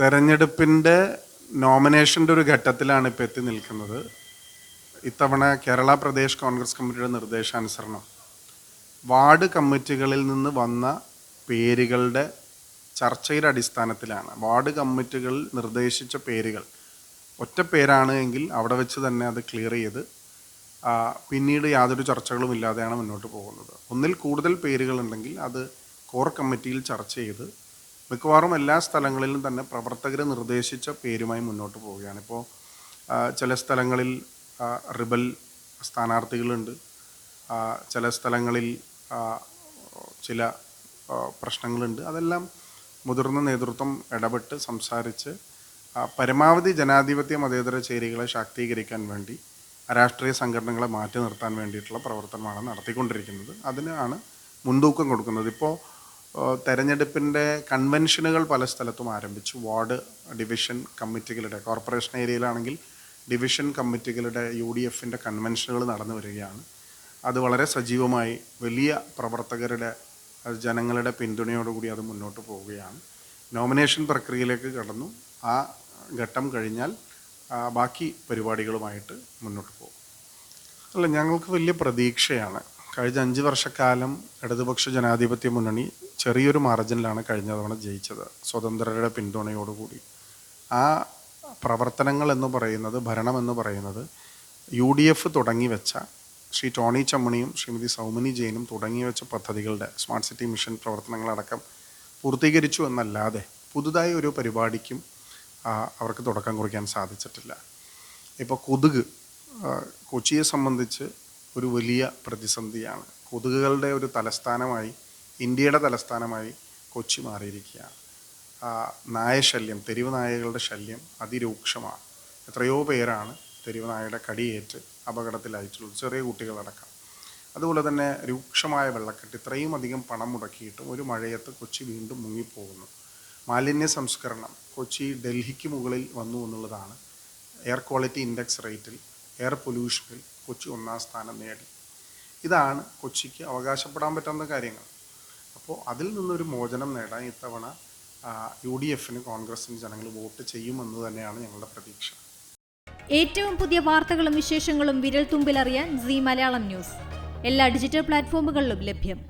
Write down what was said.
തെരഞ്ഞെടുപ്പിന്റെ നോമിനേഷന്റെ ഒരു ഘട്ടത്തിലാണ് ഇപ്പോൾ എത്തി നിൽക്കുന്നത്. ഇത്തവണ കേരള പ്രദേശ് കോൺഗ്രസ് കമ്മിറ്റിയുടെ നിർദ്ദേശാനുസരണം. വാർഡ് കമ്മിറ്റികളിൽ നിന്ന് വന്ന പേരുകളുടെ ചർച്ചയുടെ അടിസ്ഥാനത്തിലാണ്. വാർഡ് കമ്മിറ്റികൾ നിർദ്ദേശിച്ച പേരുകൾ. ഒറ്റ പേരാണ് എങ്കിൽ അവിടെ വെച്ച് തന്നെ അത് ക്ലിയർ ചെയ്ത് പിന്നീട് യാതൊരു ചർച്ചകളും ഇല്ലാതെയാണ് മുന്നോട്ട് പോകുന്നത്. ഒന്നിൽ കൂടുതൽ പേരുകളുണ്ടെങ്കിൽ അത് കോർ കമ്മിറ്റിയിൽ ചർച്ച ചെയ്ത് മിക്കവാറും എല്ലാ സ്ഥലങ്ങളിലും തന്നെ പ്രവർത്തകർ നിർദ്ദേശിച്ച പേരുമായി മുന്നോട്ട് പോവുകയാണ്. ഇപ്പോൾ ചില സ്ഥലങ്ങളിൽ റിബൽ സ്ഥാനാർത്ഥികളുണ്ട്. ചില സ്ഥലങ്ങളിൽ ചില പ്രശ്നങ്ങളുണ്ട്. അതെല്ലാം മുതിർന്ന നേതൃത്വം ഇടപെട്ട് സംസാരിച്ച് പരമാവധി ജനാധിപത്യ മതേതര ചേരികളെ ശാക്തീകരിക്കാൻ വേണ്ടി രാഷ്ട്രീയ സംഘടനകളെ മാറ്റി നിർത്താൻ വേണ്ടിയിട്ടുള്ള പ്രവർത്തനമാണ് നടത്തിക്കൊണ്ടിരിക്കുന്നത്. അതിനാണ് മുൻതൂക്കം കൊടുക്കുന്നത്. ഇപ്പോൾ തെരഞ്ഞെടുപ്പിന്റെ കൺവെൻഷനുകൾ പല സ്ഥലത്തും ആരംഭിച്ചു. വാർഡ് ഡിവിഷൻ കമ്മിറ്റികളുടെ കോർപ്പറേഷൻ ഏരിയയിലാണെങ്കിൽ ഡിവിഷൻ കമ്മിറ്റികളുടെ യു ഡി എഫിന്റെ കൺവെൻഷനുകൾ നടന്നു വരികയാണ്. അത് വളരെ സജീവമായി വലിയ പ്രവർത്തകരുടെ ജനങ്ങളുടെ പിന്തുണയോടുകൂടി അത് മുന്നോട്ട് പോവുകയാണ്. നോമിനേഷൻ പ്രക്രിയയിലേക്ക് കടന്നു. ആ ഘട്ടം കഴിഞ്ഞാൽ ബാക്കി പരിപാടികളുമായിട്ട് മുന്നോട്ട് പോകും. അല്ല ഞങ്ങൾക്ക് വലിയ പ്രതീക്ഷയാണ്. കഴിഞ്ഞ അഞ്ച് വർഷക്കാലം ഇടതുപക്ഷ ജനാധിപത്യ മുന്നണി ചെറിയൊരു മാർജിനിലാണ് കഴിഞ്ഞ തവണ ജയിച്ചത്. സ്വതന്ത്രരുടെ പിന്തുണയോടുകൂടി. ആ പ്രവർത്തനങ്ങൾ എന്ന് പറയുന്നത് ഭരണം എന്ന് പറയുന്നത് യു ഡി എഫ് തുടങ്ങി വെച്ച ശ്രീ ടോണി ചമ്മണിയും ശ്രീമതി സൗമിനി ജെയിനും തുടങ്ങി വെച്ച പദ്ധതികളുടെ സ്മാർട്ട് സിറ്റി മിഷൻ പ്രവർത്തനങ്ങളടക്കം പൂർത്തീകരിച്ചു എന്നല്ലാതെ പുതുതായി ഒരു പരിപാടിക്കും അവർക്ക് തുടക്കം കുറിക്കാൻ സാധിച്ചിട്ടില്ല. ഇപ്പോൾ കൊതുക് കൊച്ചിയെ സംബന്ധിച്ച് ഒരു വലിയ പ്രതിസന്ധിയാണ്. കൊതുകുകളുടെ ഒരു തലസ്ഥാനമായി ഇന്ത്യയുടെ തലസ്ഥാനമായി കൊച്ചി മാറിയിരിക്കുകയാണ്. നായശല്യം തെരുവ് നായകളുടെ ശല്യം അതിരൂക്ഷമാണ്. എത്രയോ പേരാണ് തെരുവ് നായയുടെ കടിയേറ്റ് അപകടത്തിലായിട്ടുള്ളത് ചെറിയ കുട്ടികളടക്കം. അതുപോലെ തന്നെ രൂക്ഷമായ വെള്ളക്കെട്ട് ഇത്രയും അധികം പണം മുടക്കിയിട്ടും ഒരു മഴയത്ത് കൊച്ചി വീണ്ടും മുങ്ങിപ്പോകുന്നു. മാലിന്യ സംസ്കരണം കൊച്ചി ഡൽഹിക്ക് മുകളിൽ വന്നു എന്നുള്ളതാണ് എയർ ക്വാളിറ്റി ഇൻഡെക്സ് റേറ്റിൽ എയർ പൊല്യൂഷനിൽ കൊച്ചി ഒന്നാം സ്ഥാനം നേടി. ഇതാണ് കൊച്ചിക്ക് അവകാശപ്പെടാൻ പറ്റുന്ന കാര്യങ്ങൾ. അപ്പോൾ അതിൽ നിന്നൊരു മോചനം നേടാൻ ഇത്തവണ യു ഡി എഫിന് കോൺഗ്രസിന് ജനങ്ങൾ വോട്ട് ചെയ്യുമെന്ന് തന്നെയാണ് ഞങ്ങളുടെ പ്രതീക്ഷ. ഏറ്റവും പുതിയ വാർത്തകളും വിശേഷങ്ങളും വിരൽ തുമ്പിലറിയാൻ സി മലയാളം ന്യൂസ്. എല്ലാ ഡിജിറ്റൽ പ്ലാറ്റ്ഫോമുകളിലും ലഭ്യം.